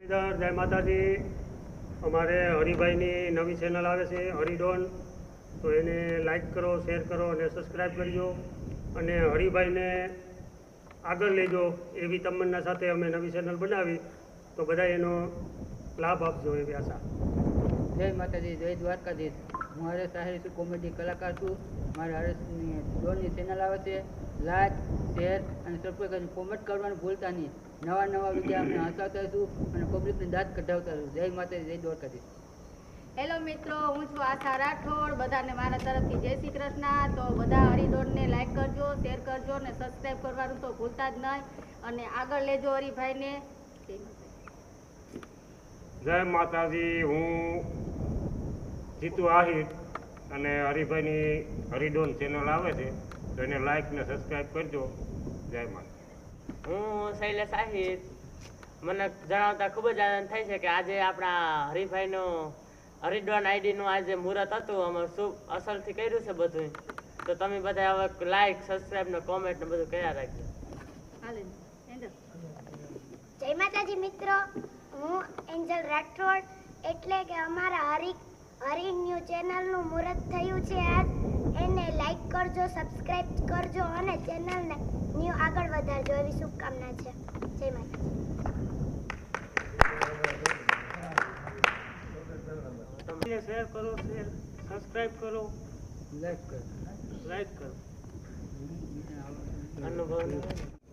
જય માતાજી. અમારે હરિભાઈની નવી ચેનલ આવે છે, હરિડોન. તો એને લાઈક કરો શેર કરો અને સબસ્ક્રાઈબ કરજો. અને હરિભાઈને આગળ લેજો, એવી તમન્ના સાથે અમે નવી ચેનલ બનાવી. તો બધા એનો લાભ આપજો એવી આશા. જય માતાજી, જય દ્વારકાધીશ. હું હરેશ આહિર કોમેડી કલાકાર છું. મારે હરેશની ડોનની ચેનલ આવે છે. લાઈક શેર અને સબસ્ક્રાઈબ કરીને કોમેન્ટ કરવાનું ભૂલતા નહીં. નવા નવા વીડિયો અમે હસાવતા રહીશું અને પબ્લિકને દાંત કઢાવતા રહીશું. જય માતા જય દ્વારકાધીશ. હેલો મિત્રો હું છું આશા રાઠોડ. બધાને મારા તરફથી જય શ્રી કૃષ્ણ. તો બધા હરિદોડને લાઈક કરજો શેર કરજો અને સબસ્ક્રાઈબ કરવાનું તો ભૂલતા જ નહીં. અને આગળ લેજો હરિભાઈને. જય માતાજી હું જીતુ આહિર અને હરિભાઈની હરિડોન ચેનલ આવે છે. તો એને લાઈક ને સબસ્ક્રાઈબ કરજો. જય માતા હું શૈલેષ આહિર. મને જણાવતા ખૂબ જ આનંદ થાય છે કે આજે આપણા હરિભાઈનો હરિદ્વાન આઈડીનું આજે મુહૂર્ત હતું. અમે શુભ અસરથી કર્યું છે બધું તો તમે બધા હવે લાઈક સબસ્ક્રાઈબ ને કોમેન્ટ ને બધું કર્યા રાખજો. જય માતાજી મિત્રો. હું એન્જલ રાઠોડ. એટલે કે અમારા હરી હરી ન્યૂ ચેનલનું મુહૂર્ત થયું છે આજ. એને લાઈક કરજો સબસ્ક્રાઇબ કરજો અને ચેનલને ન્યૂ આગળ વધારજો. એવી શુભકામના છે. જય માતાજી. શેર કરો શેર સબસ્ક્રાઇબ કરો. લાઈક કરો. લાઈક કરો. અનુભવ.